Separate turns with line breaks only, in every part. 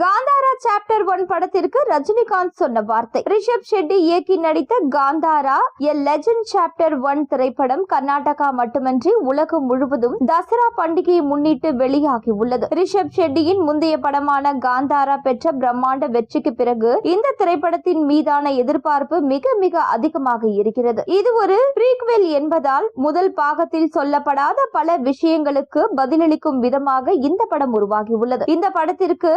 Kantara chapter one படத்திற்கு ரஜினிகாந்த் சொன்ன வார்த்தை. ரிஷப் ஷெட்டி இயக்கி நடித்த Kantara a legend chapter one திரைப்படம் கர்நாடகா மட்டுமின்றி உலகம் முழுவதும் தசரா பண்டிகையை முன்னிட்டு வெளியாகி உள்ளது. ரிஷப் ஷெட்டியின் முந்தைய படமான காந்தாரா பெற்ற பிரம்மாண்ட வெற்றிக்கு பிறகு இந்த திரைப்படத்தின் மீதான எதிர்பார்ப்பு மிக மிக அதிகமாக இருக்கிறது. இது ஒரு ப்ரீக்வெல் என்பதால் முதல் பாகத்தில் சொல்லப்படாத பல விஷயங்களுக்கு பதிலளிக்கும் விதமாக இந்த படம் உருவாகி உள்ளது. இந்த படத்திற்கு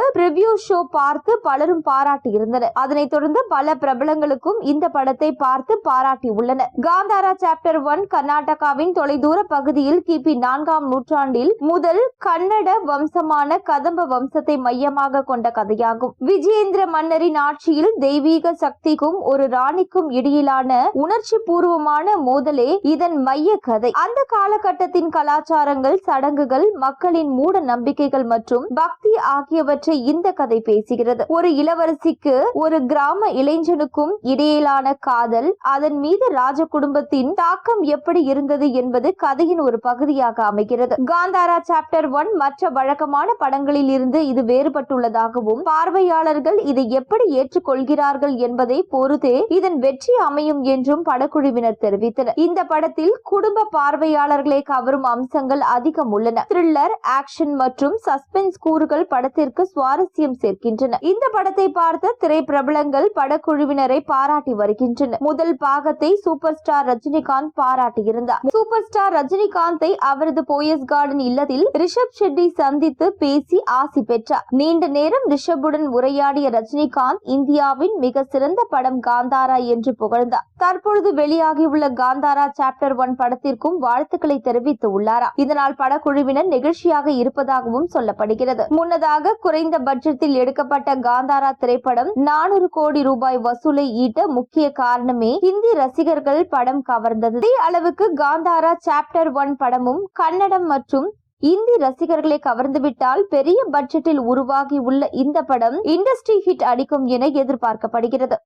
ரிவ்யூ ஷோ பார்த்து பலரும் பாராட்டி இருந்தனர். அதனைத் தொடர்ந்து பல பிரபலங்களுக்கும் இந்த படத்தை பார்த்து பாராட்டி உள்ளனர். காந்தாரா சாப்டர் ஒன் கர்நாடகாவின் தொலைதூர பகுதியில் கிபி நான்காம் நூற்றாண்டில் முதல் கன்னட வம்சமான கதம்ப வம்சத்தை மையமாக கொண்ட கதையாகும். விஜயேந்திர மன்னரின் ஆட்சியில் தெய்வீக சக்திக்கும் ஒரு ராணிக்கும் இடையிலான உணர்ச்சி பூர்வமான மோதலே இதன் மைய கதை. அந்த காலகட்டத்தின் கலாச்சாரங்கள் சடங்குகள் மக்களின் மூட நம்பிக்கைகள் மற்றும் பக்தி ஆகியவற்றை இந்த கதை பேசுகிறது. ஒரு இளவரசிக்கு ஒரு கிராம இளைஞனுக்கும் இடையிலான காதல் அதன் மீது ராஜ குடும்பத்தின் தாக்கம் எப்படி இருந்தது என்பது கதையின் ஒரு பகுதியாக அமைகிறது. காந்தாரா சாப்டர் ஒன் மற்ற வழக்கமான படங்களில் இருந்து இது வேறுபட்டுள்ளதாகவும் பார்வையாளர்கள் இதை எப்படி ஏற்றுக்கொள்கிறார்கள் என்பதை பொறுத்தே இதன் வெற்றி அமையும் என்றும் படக்குழுவினர் தெரிவித்தனர். இந்த படத்தில் குடும்ப பார்வையாளர்களை கவரும் அம்சங்கள் அதிகம் உள்ளன. த்ரில்லர் ஆக்ஷன் மற்றும் சஸ்பென்ஸ் கூறுகள் படத்திற்கு சுவாரஸ்ய சுவாரஸ்யம் சேர்க்கின்றன. இந்த படத்தை பார்த்த திரைப்பிரபலங்கள் படக்குழுவினரை பாராட்டி வருகின்றனர். முதல் பாகத்தை சூப்பர் ஸ்டார் ரஜினிகாந்த் பாராட்டியிருந்தார். சூப்பர் ஸ்டார் ரஜினிகாந்தை அவரது போயஸ் கார்டன் இல்லத்தில் ரிஷப் ஷெட்டி சந்தித்து பேசி ஆசி பெற்றார். நீண்ட நேரம் ரிஷபுடன் உரையாடிய ரஜினிகாந்த் இந்தியாவின் மிக சிறந்த படம் காந்தாரா என்று புகழ்ந்தார். தற்பொழுது வெளியாகியுள்ள காந்தாரா சாப்டர் ஒன் படத்திற்கும் வாழ்த்துக்களை தெரிவித்து உள்ளாரா. இதனால் படக்குழுவினர் நெகிழ்ச்சியாக இருப்பதாகவும் சொல்லப்படுகிறது. முன்னதாக குறைந்த பட்ஜெட்டில் எடுக்கப்பட்ட காந்தாரா திரைப்படம் நானூறு கோடி ரூபாய் வசூலை ஈட்ட முக்கிய காரணமே ஹிந்தி ரசிகர்கள் படம் கவர்ந்தது. அதே அளவுக்கு காந்தாரா சாப்டர் ஒன் படமும் கன்னடம் மற்றும் இந்தி ரசிகர்களை கவர்ந்துவிட்டால் பெரிய பட்ஜெட்டில் உருவாகி உள்ள இந்த படம் இண்டஸ்ட்ரி ஹிட் அடிக்கும் என எதிர்பார்க்கப்படுகிறது.